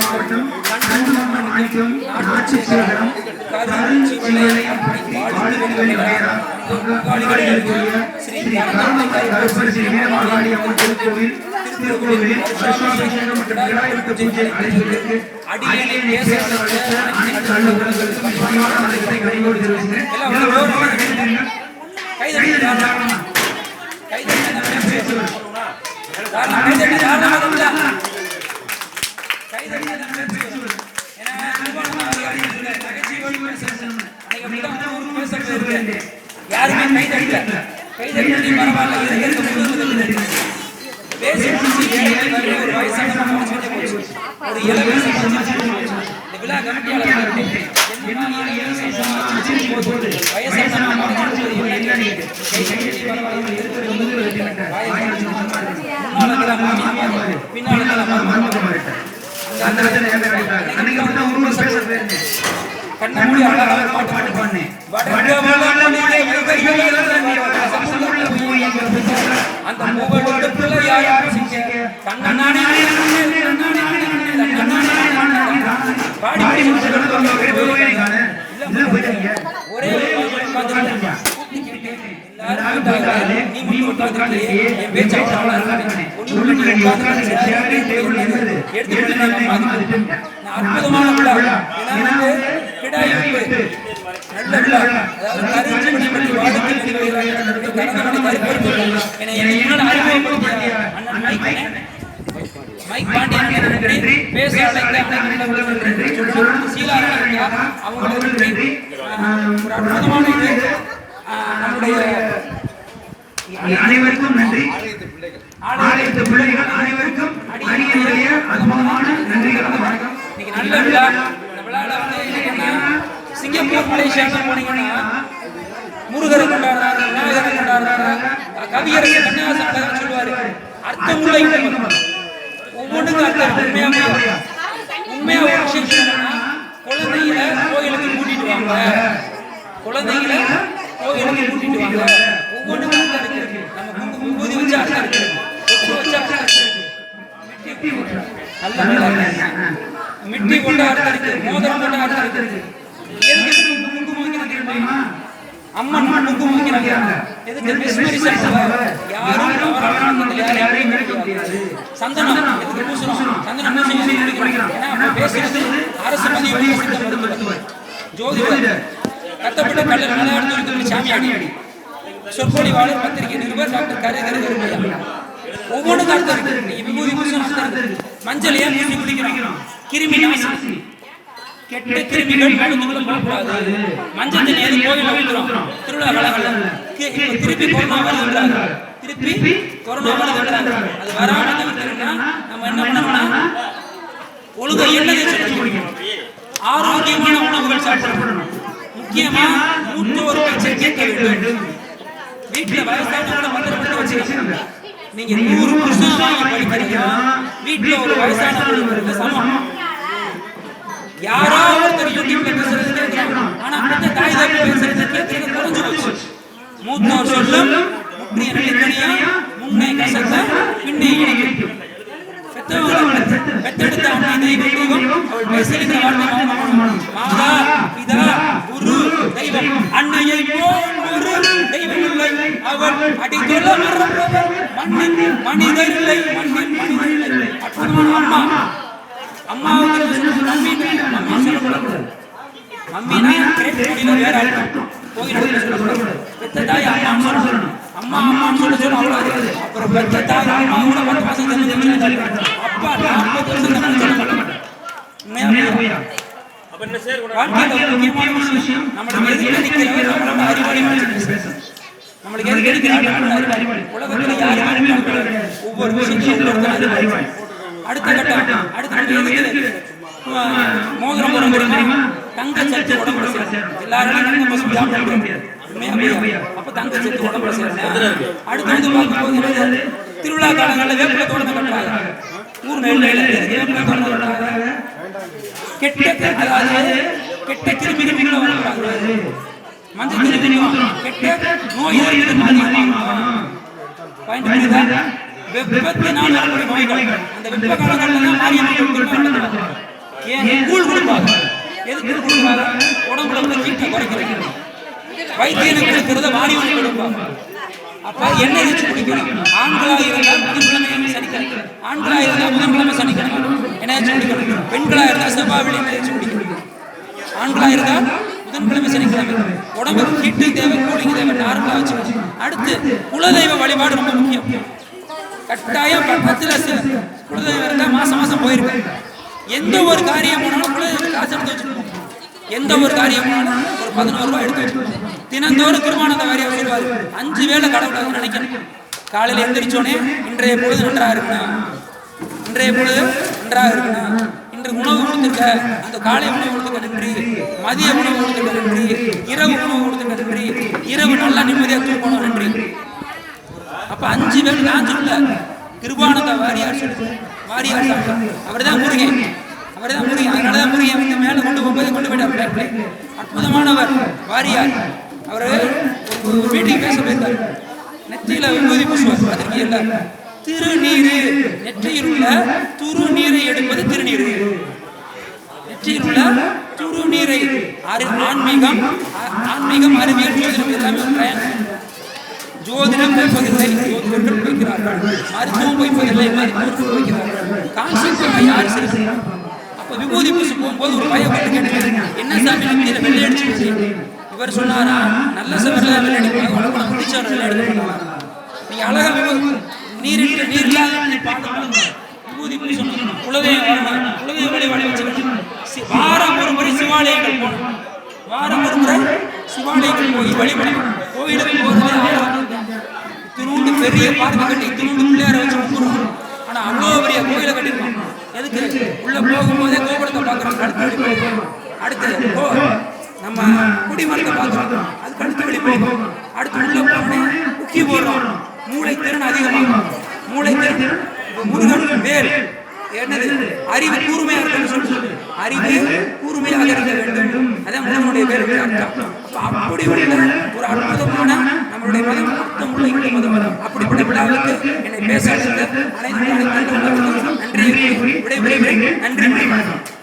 மாவட்டம் அனைத்தும் ஆட்சி சேகரம் கருஞ்சி விளையாடும் கருப்பரசி வீரமாகாளி அம்மன் திருக்கோவில் திருக்கோவிலில் வருஷாபிஷேகம் மற்றும் விநாயகர் பூஜை அழைப்புகளுக்கு அடியேனை பேச அனைத்து நல்லுறவுகளுக்கும் பணிவான வணக்கத்தை கைகோடு தெரிவிக்கிறேன் எல்லோரும் கைதட்டுங்கள். யாருமே கை தட்டல. கை தட்டி பரவாயில்ல இது எதுக்கு முன்னுரிமை பேசி ஒரு வயசான ஒரு இந்த விழா கமிட்டியாளர் வயசான அந்த அன்னைக்கு மட்டும் ஒரு மூடி பாட்டு பாட்டு பாடினேன். அந்த உட்கார்ந்து சேரே அற்புதமான விழா கிடாய் நல்ல விழா அதாவது கரிஞ்சு அறிமுகப்படுத்திய அண்ணன் மைக் மைக் பாண்டியன் நன்றி. பேச நன்றி அவங்களுக்கு நன்றி ஒரு அற்புதமான இது நம்முடைய அனைவருக்கும் நன்றி ஆலயத்து பிள்ளைகள் அனைவருக்கும் அடியனுடைய அற்புதமான நன்றிகள் வணக்கம். இன்னைக்கு நல்ல விழா இந்த விழால வந்து என்னன்னா சிங்கப்பூர் போனீங்கன்னா முருகரை கொண்டாடுறாரு விநாயகரை கொண்டாடுறாரு கவியரசு கண்ணாசன் சொல்லுவாரு. அர்த்தமுள்ள இன்பம் ஒவ்வொன்றுக்கும் அர்த்தம் உண்மையா உண்மையா? ஒரு விஷயம் சொல்லணும்னா கோயிலுக்கு கூட்டிட்டு வாங்க. குழந்தையில கோயிலுக்கு கூட்டிட்டு வாங்க. ஒவ்வொன்றுக்கும் அர்த்தம் இருக்கு. நம்ம குங்கு வச்சு அர்த்தம் இருக்கு. வச்சு அர்த்தம் இருக்கு. மிட்டி கொண்ட அர்த்தம் இருக்கு. மோதிரம் கொண்ட அர்த்தம் இருக்கு எதுக்கு குங்கு- குங்குமம் வைக்கிறது தெரியுமா? அம்மன் எதுக்கு யாரும் தவறான யாரையும் நினைக்க முடியாது. சந்தனம் எதுக்கு பூசணும்? சந்தனம். பூசி பூசி குடிக்கணும் ஏன்னா அப்ப பேசுறது அரசு பதிவு சித்த மருத்துவர் ஜோதிடர் கத்தப்பட்ட கல்லர் மலையாளத்தில் சாமியாடி சொற்பொழி வாழர் பத்திரிகை நிருபர் டாக்டர் கரு கரு கருமையா ஒவ்வொன்றுக்கும் அர்த்தம் இருக்கு நீங்க விபூதி பூசணும் அர்த்தம் இருக்கு மஞ்சள் ஏன் பூசி குடிக்கிறோம்? கிருமி நாசினி கெட்ட கிருமிகள் மனதுக்குள்ள போகக்கூடாது மஞ்சள் தண்ணி எது திருவிழா காலங்கள்ல திருப்பி கொரோனா திருப்பி கொரோனா வருதுன்றாங்க அது நம்ம என்ன பண்ணணும்னா ஒழுங்கா எண்ணெய் குடிக்கணும். ஆரோக்கியமான உணவுகள் சாப்பிடணும். முக்கியமா மூத்தோர் பேச்சை வேண்டும். வீட்டுல வயசானவங்கள பத்திரப்பட்டு வச்சுக்கோங்க. நீங்க நூறு புருஷன் வாங்கி படிக்கிறீங்க. வீட்டுல ஒரு வயசானவங்களுக்கு சமம். யாராவது ஒருத்தர் பேசுறது கேட்கிறோம் ஆனா அந்த தாய் பேசுறது கேட்கறது குறைஞ்சு போச்சு. மூத்தோர் சொல்லும் முற்றிய கசத்த பின்னே இணைக்கும் பெத்தெடுத்த அன்னை தெய்வம் அவள் வார்த்தை மாதா பிதா குரு தெய்வம். அன்னையை போல் ஒரு தெய்வம் இல்லை. அவள் அடித்தொல்ல மறப்பவர். மண்ணின் மனிதர் இல்லை. மண்ணின் மனிதர் இல்லை. அற்புதமான அம்மா. பெத்த தாய் அம்மா சொல்லணும். அம்மா அம்மான்னு அப்புறம் பெத்த தாய் தமிழ் அப்பா தமிழ் சொல்ல சொல்ல மாட்டேன் முக்கியமான விஷயம் நம்மளுக்கு எதுக்கு நிக்கிறவர் நம்மளோட அறிவாளி பேசணும். நம்மளுக்கு உலகத்துல யாருமே ஒவ்வொரு விஷயத்தையும் அடுத்த கட்டம். அடுத்த கட்டம் மோதிரம் தெரியுமா? தங்க சத்து உடம்புல சேரும் எல்லாரும் தங்க பசு சாப்பிட முடியாது? அப்ப தங்க சத்து உடம்புல சேரும் அடுத்து வந்து பார்க்கும்போது திருவிழா காலங்களில் வேப்பிலை தோரணம் கட்டுறாங்க ஊர் நெல்லையில் வேப்பிலை தோரணம் கட்டுறாங்க கெட்ட அதாவது கெட்ட உள்ள வரக்கூடாது மஞ்சள் கிருமியும் கெட்ட நோய் புரியுதா வெப்பத்தினால் நோய்கள் அந்த வெப்ப காலங்களில் கோயில் ஏன் கூழ் கொடுப்பாங்க எதுக்கு கூழ் கொடுப்பாங்க உடம்புல உள்ள ஹீட்டை குறைக்கிறது வைத்தியனுக்கு இருக்கிறத மாரியம்மன் கொடுப்பாங்க அப்ப எண்ணெய் வச்சு குடிக்கணும். ஆண்களாக இருந்தால் புதன்கிழமை சனிக்கிழமை. ஆண்களாக இருந்தால் புதன்கிழமை சனிக்கிழமை. எண்ணெய் வச்சு குடிக்கணும். பெண்களாக இருந்தால் செவ்வாய் வெள்ளி எண்ணெய் வச்சு குடிக்கணும். ஆண்களாக இருந்தால் புதன்கிழமை சனிக்கிழமை. உடம்புக்கு ஹீட்டு தேவை கூலிங் தேவை நார்மலாக வச்சு அடுத்து குலதெய்வ வழிபாடு ரொம்ப முக்கியம். கட்டாயம் பக்கத்துல சி- குலதெய்வம் இருந்தால் மாசம் மாசம் போயிருக்கேன் எந்த ஒரு காரியம் போனாலும் குலதெய்வம் காசு எடுத்து வச்சுக்கணும் எந்த ஒரு காரியம் ஒரு பதினோரு ரூபாய் எடுத்து வச்சுக்கணும் தினந்தோறும் திருமணத்தை வாரி சொல்லுவார் அஞ்சு வேலை கடவுளை நினைக்கணும். காலையில் எந்திரிச்சோடனே இன்றைய பொழுது நன்றாக இருக்கணும் இன்றைய பொழுது நன்றாக இருக்கணும் இன்று உணவு கொடுத்துருக்க அந்த காலை உணவு கொடுத்துருக்க நன்றி. மதிய உணவு கொடுத்துருக்க நன்றி. இரவு உணவு கொடுத்துருக்க நன்றி. இரவு நல்லா நிம்மதியாக தூக்கணும் நன்றி. அப்ப அஞ்சு பேர் நான் சொல்ல கிருபானந்த வாரியார் சொல்லு வாரியார் சாமி அவர்தான் முருகன். அவர்தான் முருகன் அதனாலதான் முருகன் வந்து மேல கொண்டு போகும்போது கொண்டு போயிட்டார் அற்புதமானவர் வாரியார். அவர் ஒரு மீட்டிங் பேச போயிருந்தார். நெற்றியில விபூதி பூசுவார். அதற்கு எல்லாம் திருநீரு. நெற்றியில் உள்ள துருநீரை எடுப்பது திருநீரு. நெற்றியில் உள்ள துருநீரை அறி- ஆன்மீகம் ஆன்மீகம் அறிவியல் ஜோதிடம் எல்லாமே ஒன்றாக ஜோதிடம் வைப்பதில்லை ஜோதிடர்கள் வைக்கிறார்கள் மருத்துவம் வைப்பதில்லை மருத்துவர்கள் வைக்கிறார்கள் கான்செப்ட் யார் சரி அப்ப விபூதி பூசி போகும்போது ஒரு பையன் வந்து கேட்டேன் என்ன சாமி நெத்தியில வெள்ளை அடிச்சு இவர் சொன்னாரா? நல்ல சவரில் வெள்ளை அடிப்பாங்க. உனக்கு நான் பிடிச்சவர் வெள்ளை அடிப்பாங்க நீ அழகா விபூதி நீரிட்டு நீர் இல்லாத நீ பாடணும் விபூதி குலதெய்வம் வரணும் குலதெய்வ வழிபாடு வச்சுக்கணும் சி- வாரம் ஒரு முறை சிவாலயங்கள் போகணும். வாரம் ஒரு முறை சிவாலயங்கள் போய் வழிபடணும். கோயிலுக்கு போகிறது இத்தினூண்டு பெரிய பார்க்க கட்டி இத்தினூண்டு பிள்ளையார வச்சு கும்பிடுறோம் ஆனா அவ்வளோ பெரிய கோயிலை கட்டிருக்கோம் எதுக்கு? உள்ள போகும்போதே கோபுரத்தை பார்க்குறோம். அடுத்த வழி போகும் அடுத்து போ நம்ம குடிமரத்தை பார்க்குறோம். அதுக்கு அடுத்த வழி போகும் அடுத்து உள்ள போகணும் முக்கி போடுறோம் மூளை திறன் அதிகமாகும் மூளை திறன் முருகன் வேல் என்னது? அறிவு கூர்மையாக இருக்கணும்னு சொல்லுது. அறிவு கூர்மையாக இருக்க வேண்டும். அதான் முருகனுடைய பேர். அப்படி உள்ள ஒரு அற்புதமான நம்மளுடைய மதம் அர்த்தமுள்ள இந்த அப்படிப்பட்ட என்னை பேச அழைத்த அனைத்து நன்றி. நன்றி வணக்கம்